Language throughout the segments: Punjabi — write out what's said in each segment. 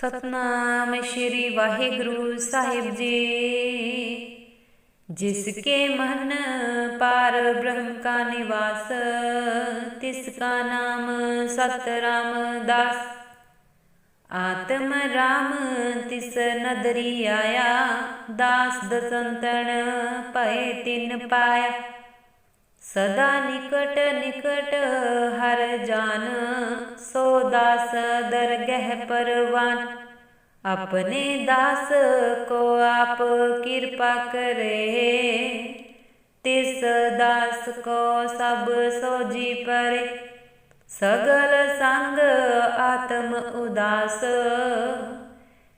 ਸਤਨਾਮ ਸ਼੍ਰੀ ਵਾਹਿਗੁਰੂ ਸਾਹਿਬ ਜੀ। ਜਿਸ ਕੇ ਮਨ ਪਾਰ ਬ੍ਰਹਮ ਕਾ ਨਿਵਾਸ, ਤਿਸ ਕਾ ਨਾਮ ਸਤ ਰਾਮਦਾਸ ਆਤਮ ਰਾਮ ਤਿਸ ਨਦਰੀ ਆਇਆ, ਦਾਸ ਦਸੰਤਨ ਭਏ ਤਿਨ ਪਾਇਆ। ਸਦਾ ਨਿਕਟ ਨਿਕਟ ਹਰ ਜਾਨ, ਸੋ ਦਾਸ ਦਰਗਹਿ ਪਰਵਾਨ। ਆਪਣੇ ਦਾਸ ਕੋ ਆਪ ਕਿਰਪਾ ਕਰੇ। ਤਿਸ ਦਾਸ ਕੋ ਸਭ ਸੋਜੀ ਪਰੇ। ਸਗਲ ਸੰਗ ਆਤਮ ਉਦਾਸ।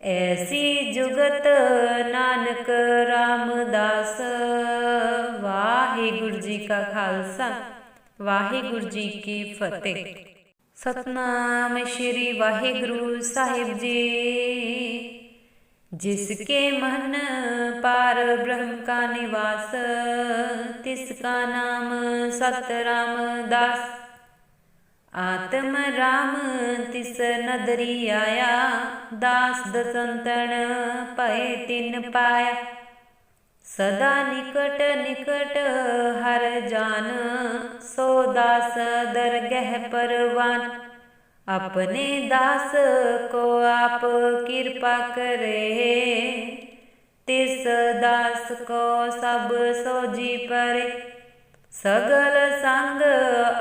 ਐਸੀ ਜੁਗਤ ਨਾਨਕ ਰਾਮਦਾਸ। ਵਾਹਿਗੁਰੂ ਜੀ ਕਾ ਖਾਲਸਾ, ਵਾਹਿਗੁਰੂ ਜੀ ਕੀ ਫਤਿਹ। ਸਤਨਾਮ ਸ਼੍ਰੀ ਵਾਹਿਗੁਰੂ ਸਾਹਿਬ ਜੀ, ਜਿਸ ਕੇ ਮਨ ਪਾਰ ਬ੍ਰਹਮ ਕਾ ਨਿਵਾਸ, ਤਿਸ ਕਾ ਨਾਮ ਸਤ ਰਾਮਦਾਸ ਆਤਮ ਰਾਮ ਤਿਸ ਨਦਰੀ ਆਇਆ, ਦਾਸ ਦਸੰਤਨ ਭਏ ਤਿਨ ਪਾਇਆ। ਸਦਾ ਨਿਕਟ ਨਿਕਟ ਹਰ ਜਾਨ, ਸੋ ਦਾਸ ਦਰਗਹਿ ਪਰਵਾਨ। ਆਪਣੇ ਦਾਸ ਕੋ ਆਪ ਕਿਰਪਾ ਕਰੇ। ਤਿਸ ਦਾਸ ਕੋ ਸਭ ਸੋਜੀ ਪਰੇ। ਸਗਲ ਸੰਗ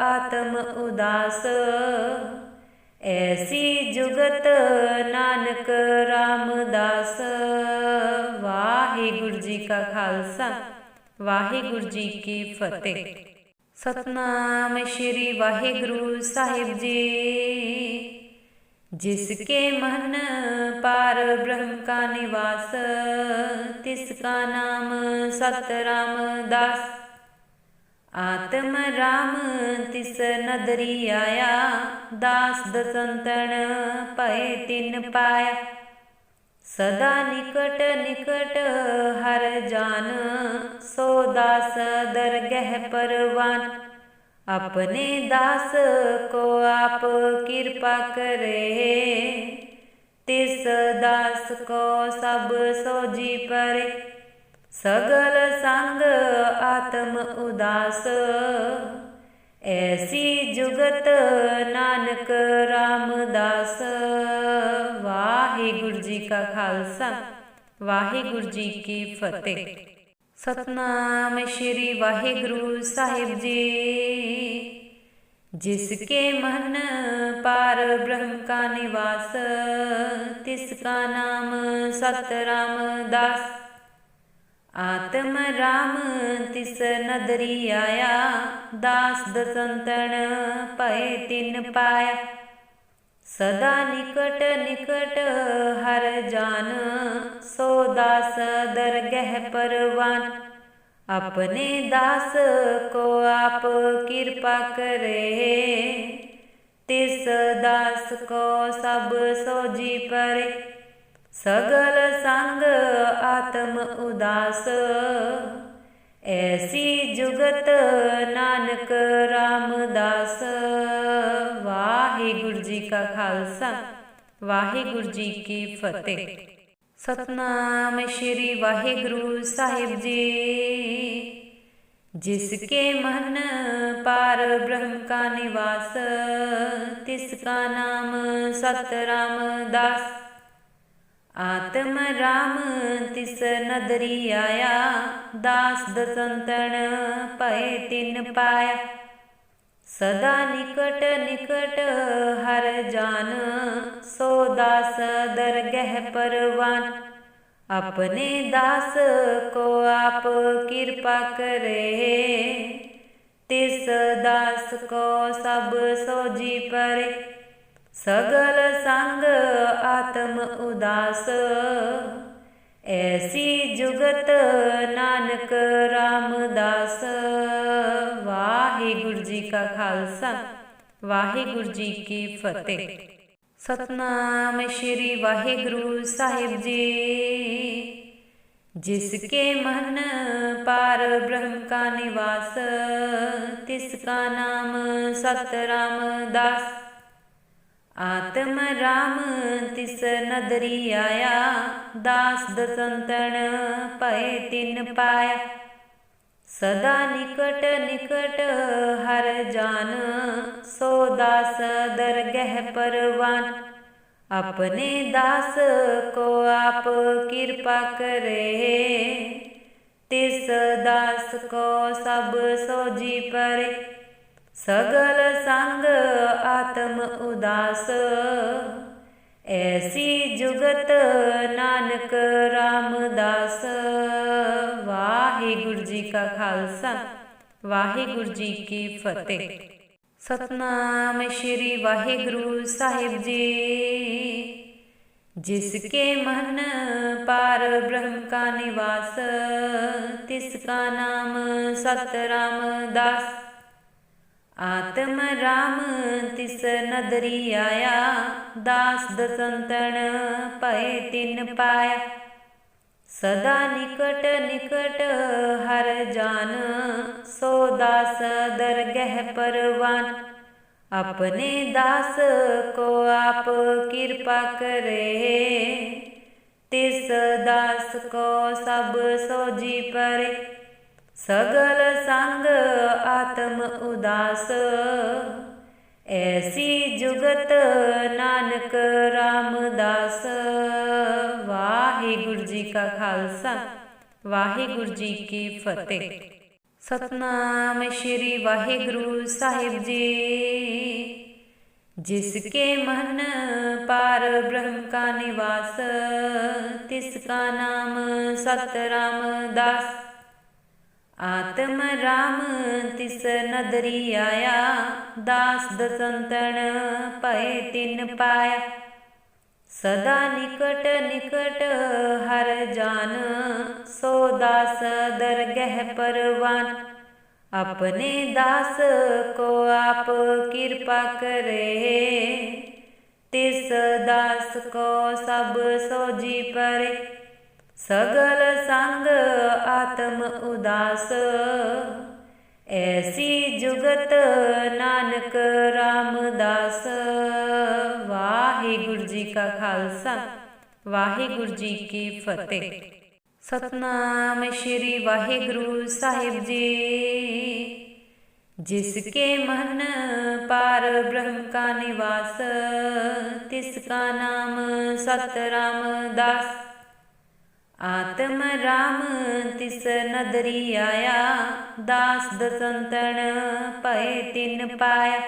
ਆਤਮ ਉਦਾਸ। ਐਸੀ ਜੁਗਤ ਨਾਨਕ ਰਾਮਦਾਸ। ਵਾਹਿਗੁਰੂ ਜੀ ਕਾ ਖਾਲਸਾ, ਵਾਹਿਗੁਰੂ ਜੀ ਕੀ ਫਤਿਹ। ਸਤਨਾਮ ਸ਼੍ਰੀ ਵਾਹਿਗੁਰੂ ਸਾਹਿਬ ਜੀ। ਜਿਸ ਕੇ ਮਨ ਪਾਰ ਬ੍ਰਹਮ ਕਾ ਨਿਵਾਸ, ਤਿਸ ਕਾ ਨਾਮ ਸਤ ਰਾਮਦਾਸ ਆਤਮ ਰਾਮ ਤਿਸ ਨਦਰੀ ਆਇਆ, ਦਾਸ ਦਸੰਤਣ ਭਏ ਤਿਨ ਪਾਇਆ। ਸਦਾ ਨਿਕਟ ਨਿਕਟ ਹਰ ਜਾਨ, ਸੋ ਦਾਸ ਦਰਗਹਿ ਪਰਵਾਨ। ਆਪਣੇ ਦਾਸ ਕੋ ਆਪ ਕਿਰਪਾ ਕਰੇ, ਤਿਸ ਦਾਸ ਕੋ ਸਭ ਸੋਜੀ ਪਰੇ। ਸਗਲ ਸੰਗ ਆਤਮ ਉਦਾਸ। ਐਸੀ ਜੁਗਤ ਨਾਨਕ ਰਾਮਦਾਸ। ਵਾਹਿਗੁਰੂ ਜੀ ਕਾ ਖਾਲਸਾ, ਵਾਹਿਗੁਰੂ ਜੀ ਕੀ ਫਤਿਹ। ਸਤਨਾਮ ਸ਼੍ਰੀ ਵਾਹਿਗੁਰੂ ਸਾਹਿਬ ਜੀ। ਜਿਸ ਕੇ ਮਨ ਪਾਰ ਬ੍ਰਹਮ ਕਾ ਨਿਵਾਸ, ਤਿਸ ਕਾ ਨਾਮ ਸਤ ਰਾਮਦਾਸ ਆਤਮ ਰਾਮ ਤਿਸ ਨਦਰੀ ਆਇਆ, ਦਾਸ ਦਸੰਤਣ ਭਏ ਤਿਨ ਪਾਇਆ। ਸਦਾ ਨਿਕਟ ਨਿਕਟ ਹਰ ਜਾਨ, ਸੋ ਦਾਸ ਦਰਗਹਿ ਪਰਵਾਨ। ਆਪਣੇ ਦਾਸ ਕੋ ਆਪ ਕਿਰਪਾ ਕਰੇ, ਤਿਸ ਦਾਸ ਕੋ ਸਭ ਸੋਜੀ ਪਰੇ। ਸਗਲ ਸੰਗ ਆਤਮ ਉਦਾਸ। ਐਸੀ ਜੁਗਤ ਨਾਨਕ ਰਾਮਦਾਸ। ਵਾਹਿਗੁਰੂ ਜੀ ਕਾ ਖਾਲਸਾ, ਵਾਹਿਗੁਰੂ ਜੀ ਕੀ ਫਤਿਹ। ਸਤਨਾਮ ਸ਼੍ਰੀ ਵਾਹਿਗੁਰੂ ਸਾਹਿਬ ਜੀ। ਜਿਸ ਕੇ ਮਨ ਪਾਰ ਬ੍ਰਹਮ ਕਾ ਨਿਵਾਸ, ਤਿਸ ਕਾ ਨਾਮ ਸਤ ਰਾਮਦਾਸ ਆਤਮ ਰਾਮ ਤਿਸ ਨਦਰੀ ਆਇਆ, ਦਾਸ ਦਸੰਤਣ ਭਏ ਤਿਨ ਪਾਇਆ। ਸਦਾ ਨਿਕਟ ਨਿਕਟ ਹਰ ਜਾਨ, ਸੋ ਦਾਸ ਦਰਗਹਿ ਪਰਵਾਨ। ਆਪਣੇ ਦਾਸ ਕੋ ਆਪ ਕਿਰਪਾ ਕਰੇ, ਤਿਸ ਦਾਸ ਕੋ ਸਭ ਸੋਜੀ ਪਰੇ। ਸਗਲ ਸੰਗ ਆਤਮ ਉਦਾਸ। ਐਸੀ ਜੁਗਤ ਨਾਨਕ ਰਾਮਦਾਸ। ਵਾਹਿਗੁਰੂ ਜੀ ਕਾ ਖਾਲਸਾ, ਵਾਹਿਗੁਰੂ ਜੀ ਕੀ ਫਤਿਹ। ਸਤਨਾਮ ਸ਼੍ਰੀ ਵਾਹਿਗੁਰੂ ਸਾਹਿਬ ਜੀ। ਜਿਸ ਕੇ ਮਨ ਪਾਰ ਬ੍ਰਹਮ ਕਾ ਨਿਵਾਸ, ਤਿਸ ਕਾ ਨਾਮ ਸਤ ਰਾਮਦਾਸ ਆਤਮ ਰਾਮ ਤਿਸ ਨਦਰੀ ਆਇਆ, ਦਾਸ ਦਸੰਤਣ ਭਏ ਤਿਨ ਪਾਇਆ। ਸਦਾ ਨਿਕਟ ਨਿਕਟ ਹਰ ਜਾਨ, ਸੋ ਦਾਸ ਦਰਗਹਿ ਪਰਵਾਨ। ਆਪਣੇ ਦਾਸ ਕੋ ਆਪ ਕਿਰਪਾ ਕਰੇ, ਤਿਸ ਦਾਸ ਕੋ ਸਭ ਸੋਜੀ ਪਰੇ। ਸਗਲ ਸੰਗ ਆਤਮ ਉਦਾਸ ਐਸੀ ਜੁਗਤ ਨਾਨਕ ਰਾਮਦਾਸ ਵਾਹਿਗੁਰੂ ਜੀ ਕਾ ਖਾਲਸਾ ਵਾਹਿਗੁਰੂ ਜੀ ਕੀ ਫਤਿਹ ਸਤਨਾਮ ਸ਼੍ਰੀ ਵਾਹਿਗੁਰੂ ਸਾਹਿਬ ਜੀ जिसके मन पार ब्रह्म का निवास तिसका नाम सतराम दास ਆਤਮ ਰਾਮ ਤਿਸ ਨਦਰੀ ਆਇਆ, ਦਾਸ ਦਸੰਤਣ ਭਏ ਤਿਨ ਪਾਇਆ। ਸਦਾ ਨਿਕਟ ਨਿਕਟ ਹਰ ਜਾਨ, ਸੋ ਦਾਸ ਦਰਗਹਿ ਪਰਵਾਨ। ਆਪਣੇ ਦਾਸ ਕੋ ਆਪ ਕਿਰਪਾ ਕਰੇ, ਤਿਸ ਦਾਸ ਕੋ ਸਭ ਸੋਜੀ ਪਰੇ। सगल संग आत्म उदास ऐसी जुगत नानक रामदास ਵਾਹਿਗੁਰੂ ਜੀ ਕਾ ਖਾਲਸਾ ਵਾਹਿਗੁਰੂ ਜੀ ਕੀ ਫਤਿਹ ਸਤਨਾਮ ਸ਼੍ਰੀ ਵਾਹਿਗੁਰੂ ਸਾਹਿਬ ਜੀ जिसके मन पार ब्रह्म का निवास तिसका नाम सतराम दास ਆਤਮ ਰਾਮ ਤਿਸ ਨਦਰੀ ਆਇਆ, ਦਾਸ ਦਸੰਤਣ ਭਏ ਤਿਨ ਪਾਇਆ। ਸਦਾ ਨਿਕਟ ਨਿਕਟ ਹਰ ਜਾਨ, ਸੋ ਦਾਸ ਦਰਗਹਿ ਪਰਵਾਨ। ਆਪਣੇ ਦਾਸ ਕੋ ਆਪ ਕਿਰਪਾ ਕਰੇ, ਤਿਸ ਦਾਸ ਕੋ ਸਭ ਸੋਜੀ ਪਰੇ। सगल संग आत्म उदास ऐसी जुगत नानक रामदास ਵਾਹਿਗੁਰੂ ਜੀ ਕਾ ਖਾਲਸਾ ਵਾਹਿਗੁਰੂ ਜੀ ਕੀ ਫਤਿਹ ਸਤਨਾਮ ਸ਼੍ਰੀ ਵਾਹਿਗੁਰੂ ਸਾਹਿਬ ਜੀ जिसके मन पार ब्रह्म का निवास तिसका नाम सतराम दास ਆਤਮ ਰਾਮ ਤਿਸ ਨਦਰੀ ਆਇਆ, ਦਾਸ ਦਸੰਤਣ ਭਏ ਤਿਨ ਪਾਇਆ।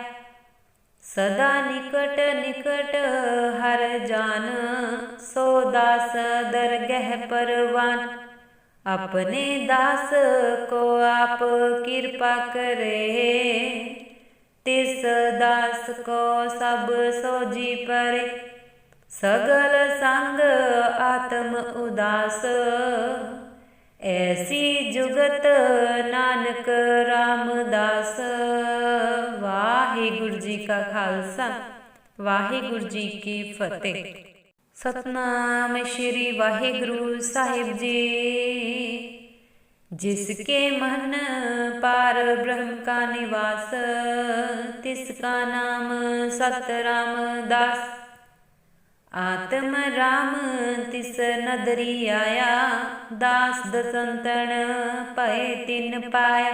ਸਦਾ ਨਿਕਟ ਨਿਕਟ ਹਰ ਜਾਨ, ਸੋ ਦਾਸ ਦਰਗਹਿ ਪਰਵਾਨ। ਆਪਣੇ ਦਾਸ ਕੋ ਆਪ ਕਿਰਪਾ ਕਰੇ, ਤਿਸ ਦਾਸ ਕੋ ਸਭ ਸੋਜੀ ਪਰੇ। सगल संग आत्म उदास ऐसी जुगत नानक रामदास ਵਾਹਿਗੁਰੂ ਜੀ ਕਾ ਖਾਲਸਾ ਵਾਹਿਗੁਰੂ ਜੀ ਕੀ ਫਤਿਹ सतनाम श्री वाहिगुरु साहिब जी जिसके मन पार ब्रह्म का निवास तिसका नाम सतराम दास ਆਤਮ ਰਾਮ ਤਿਸ ਨਦਰੀ ਆਇਆ, ਦਾਸ ਦਸੰਤਣ ਭਏ ਤਿਨ ਪਾਇਆ।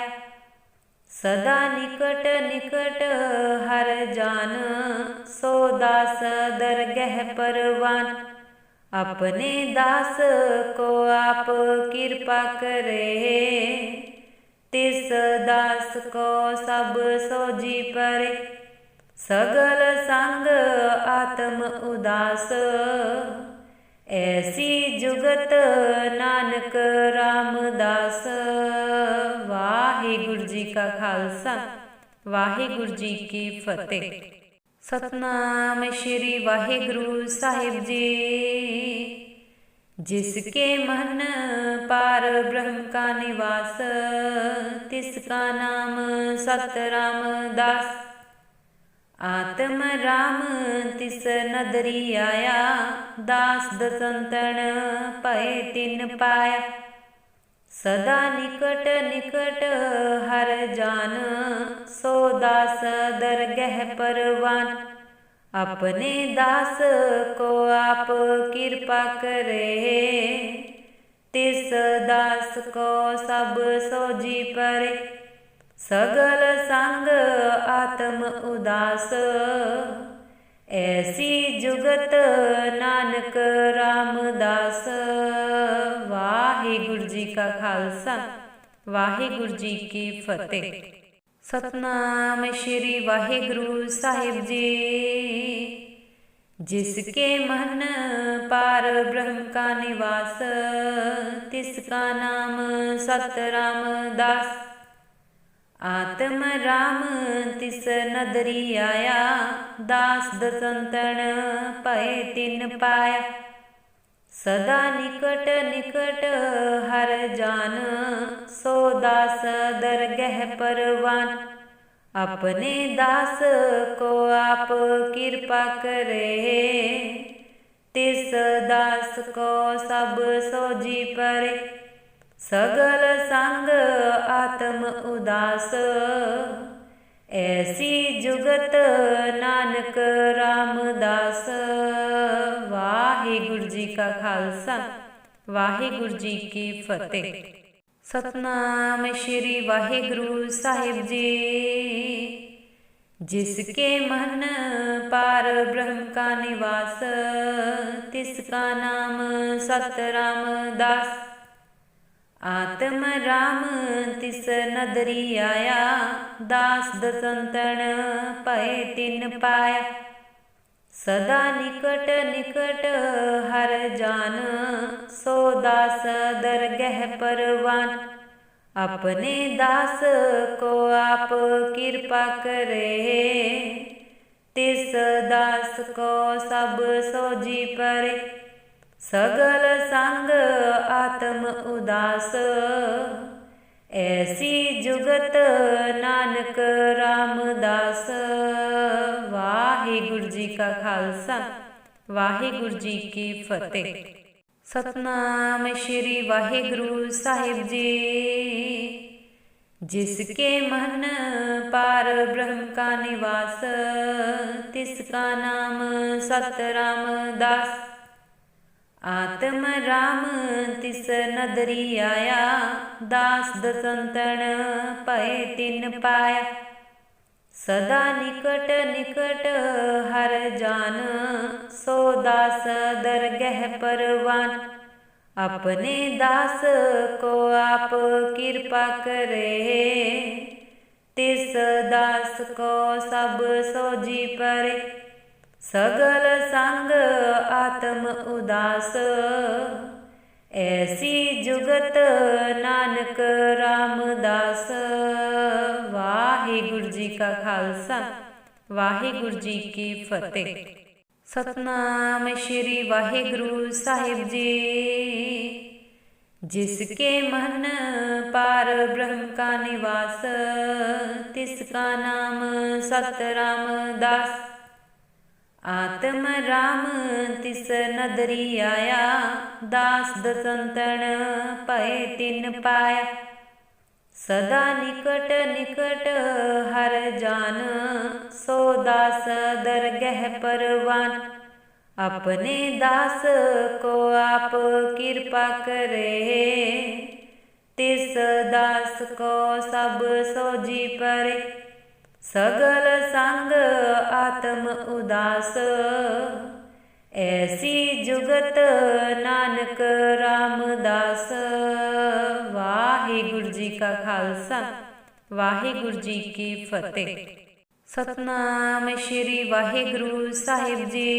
ਸਦਾ ਨਿਕਟ ਨਿਕਟ ਹਰ ਜਾਨ, ਸੋ ਦਾਸ ਦਰਗਹਿ ਪਰਵਾਨ। ਆਪਣੇ ਦਾਸ ਕੋ ਆਪ ਕਿਰਪਾ ਕਰੇ, ਤਿਸ ਦਾਸ ਕੋ ਸਭ ਸੋਜੀ ਪਰੇ। सगल संग आत्म उदास ऐसी जुगत नानक रामदास ਵਾਹਿਗੁਰੂ ਜੀ ਕਾ ਖਾਲਸਾ ਵਾਹਿਗੁਰੂ ਜੀ ਕੀ ਫਤਿਹ ਸਤਨਾਮ ਸ਼੍ਰੀ ਵਾਹਿਗੁਰੂ ਸਾਹਿਬ ਜੀ जिसके मन पार ब्रह्म का निवास तिसका नाम सतराम दास आत्म राम तिस नदरी आया दास दसंतन भय तिन पाया सदा निकट निकट हर जान सो दास दरगह परवान अपने दास को आप कृपा करे तिस दास को सब सोजी परे सगल संग आत्म उदास ऐसी जुगत नानक रामदास ਵਾਹਿਗੁਰੂ ਜੀ ਕਾ ਖਾਲਸਾ ਵਾਹਿਗੁਰੂ ਜੀ ਕੀ ਫਤਿਹ ਸਤਨਾਮ ਸ਼੍ਰੀ ਵਾਹਿਗੁਰੂ ਸਾਹਿਬ ਜੀ जिसके मन पार ब्रह्म का निवास तिसका नाम सतराम दास ਆਤਮ ਰਾਮ ਤਿਸ ਨਦਰੀ ਆਇਆ, ਦਾਸ ਦਸੰਤਣ ਭਏ ਤਿਨ ਪਾਇਆ। ਸਦਾ ਨਿਕਟ ਨਿਕਟ ਹਰ ਜਾਨ, ਸੋ ਦਾਸ ਦਰਗਹਿ ਪਰਵਾਨ। ਆਪਣੇ ਦਾਸ ਕੋ ਆਪ ਕਿਰਪਾ ਕਰੇ, ਤਿਸ ਦਾਸ ਕੋ ਸਭ ਸੋਜੀ ਪਰੇ। सगल संग आत्म उदास ऐसी जुगत नानक रामदास ਵਾਹਿਗੁਰੂ ਜੀ ਕਾ ਖਾਲਸਾ ਵਾਹਿਗੁਰੂ ਜੀ ਕੀ ਫਤਿਹ ਸਤਨਾਮ ਸ਼੍ਰੀ ਵਾਹਿਗੁਰੂ ਸਾਹਿਬ ਜੀ जिसके मन पार ब्रह्म का निवास तिसका नाम सतराम दास ਆਤਮ ਰਾਮ ਤਿਸ ਨਦਰੀ ਆਇਆ, ਦਾਸ ਦਸੰਤਣ ਭਏ ਤਿਨ ਪਾਇਆ। ਸਦਾ ਨਿਕਟ ਨਿਕਟ ਹਰ ਜਾਨ, ਸੋ ਦਾਸ ਦਰਗਹਿ ਪਰਵਾਨ। ਆਪਣੇ ਦਾਸ ਕੋ ਆਪ ਕਿਰਪਾ ਕਰੇ, ਤਿਸ ਦਾਸ ਕੋ ਸਭ ਸੋਜੀ ਪਰੇ। ਸਗਲ ਸੰਗ आत्म उदास ऐसी जुगत नानक रामदास ਵਾਹਿਗੁਰੂ ਜੀ ਕਾ ਖਾਲਸਾ ਵਾਹਿਗੁਰੂ ਜੀ ਕੀ ਫਤਿਹ ਸਤਨਾਮ ਸ਼੍ਰੀ ਵਾਹਿਗੁਰੂ ਸਾਹਿਬ ਜੀ जिसके मन पार ब्रह्म का निवास तिसका नाम सतराम दास ਆਤਮ ਰਾਮ ਤਿਸ ਨਦਰੀ ਆਇਆ, ਦਾਸ ਦਸੰਤਣ ਭਏ ਤਿਨ ਪਾਇਆ। ਸਦਾ ਨਿਕਟ ਨਿਕਟ ਹਰ ਜਾਨ, ਸੋ ਦਾਸ ਦਰਗਹਿ ਪਰਵਾਨ। ਆਪਣੇ ਦਾਸ ਕੋ ਆਪ ਕਿਰਪਾ ਕਰੇ, ਤਿਸ ਦਾਸ ਕੋ ਸਭ ਸੋਜੀ ਪਰੇ। सगल संग आत्म उदास ऐसी जुगत नानक रामदास ਵਾਹਿਗੁਰੂ ਜੀ ਕਾ ਖਾਲਸਾ ਵਾਹਿਗੁਰੂ ਜੀ ਕੀ ਫਤਿਹ ਸਤਨਾਮ ਸ਼੍ਰੀ ਵਾਹਿਗੁਰੂ ਸਾਹਿਬ ਜੀ जिसके मन पार ब्रह्म का निवास तिसका नाम सतराम दास ਆਤਮ ਰਾਮ ਤਿਸ ਨਦਰੀ ਆਇਆ, ਦਾਸ ਦਸੰਤਣ ਭਏ ਤਿਨ ਪਾਇਆ। ਸਦਾ ਨਿਕਟ ਨਿਕਟ ਹਰ ਜਾਨ, ਸੋ ਦਾਸ ਦਰਗਹਿ ਪਰਵਾਨ। ਆਪਣੇ ਦਾਸ ਕੋ ਆਪ ਕਿਰਪਾ ਕਰੇ, ਤਿਸ ਦਾਸ ਕੋ ਸਭ ਸੋਜੀ ਪਰੇ। ਸਗਲ ਸੰਗ ਆਤਮ ਉਦਾਸ। ਐਸੀ ਜੁਗਤ ਨਾਨਕ RAMDAS ਵਾਹਿਗੁਰੂ ਜੀ ਕਾ ਖਾਲਸਾ, ਵਾਹਿਗੁਰੂ ਜੀ ਕੀ ਫਤਿਹ। ਸਤਨਾਮ ਸ਼੍ਰੀ ਵਾਹਿਗੁਰੂ ਸਾਹਿਬ ਜੀ।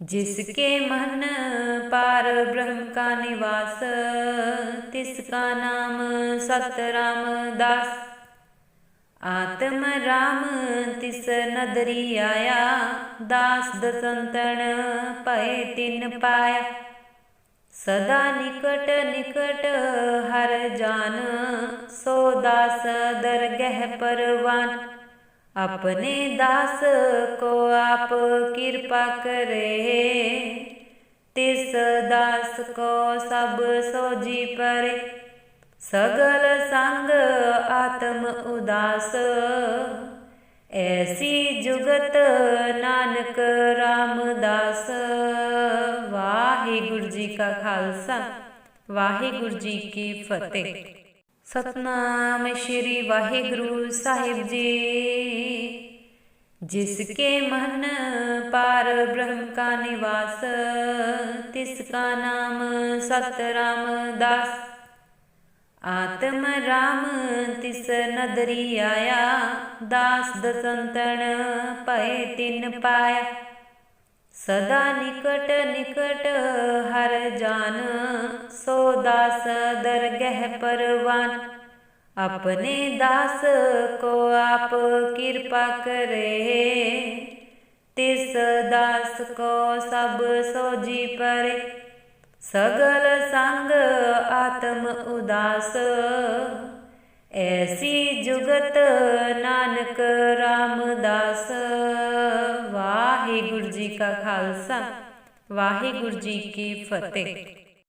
ਜਿਸ ਕੇ ਮਨ ਪਾਰ ਬ੍ਰਹਮ ਕਾ ਨਿਵਾਸ, ਤਿਸ ਕਾ ਨਾਮ ਸਤ RAM DAS ਆਤਮ ਰਾਮ ਤਿਸ ਨਦਰੀ ਆਇਆ, ਦਾਸ ਦਸੰਤਣ ਭਏ ਤਿਨ ਪਾਇਆ। ਸਦਾ ਨਿਕਟ ਨਿਕਟ ਹਰ ਜਾਨ, ਸੋ ਦਾਸ ਦਰਗਹਿ ਪਰਵਾਨ। ਆਪਣੇ ਦਾਸ ਕੋ ਆਪ ਕਿਰਪਾ ਕਰੇ, ਤਿਸ ਦਾਸ ਕੋ ਸਭ ਸੋਜੀ ਪਰੇ। सगल संग आत्म उदास ਐਸੀ ਜੁਗਤ ਨਾਨਕ ਰਾਮਦਾਸ ਵਾਹਿਗੁਰੂ ਜੀ ਕਾ ਖਾਲਸਾ ਵਾਹਿਗੁਰੂ ਜੀ ਕੀ ਫਤਿਹ ਸਤਨਾਮ ਸ਼੍ਰੀ ਵਾਹਿਗੁਰੂ ਸਾਹਿਬ ਜੀ जिसके मन पार ब्रह्म का निवास तिसका नाम सतराम दास ਆਤਮ ਰਾਮ ਤਿਸ ਨਦਰੀ ਆਇਆ, ਦਾਸ ਦਸੰਤਣ ਭਏ ਤਿਨ ਪਾਇਆ। ਸਦਾ ਨਿਕਟ ਨਿਕਟ ਹਰ ਜਾਨ, ਸੋ ਦਾਸ ਦਰਗਹਿ ਪਰਵਾਨ। ਆਪਣੇ ਦਾਸ ਕੋ ਆਪ ਕਿਰਪਾ ਕਰੇ, ਤਿਸ ਦਾਸ ਕੋ ਸਭ ਸੋਜੀ ਪਰੇ। ਸਗਲ ਸੰਗ ਆਤਮ ਉਦਾਸ। ਐਸੀ ਜੁਗਤ ਨਾਨਕ ਰਾਮਦਾਸ। ਵਾਹਿਗੁਰੂ ਜੀ ਕਾ ਖਾਲਸਾ, ਵਾਹਿਗੁਰੂ ਜੀ ਕੀ ਫਤਿਹ।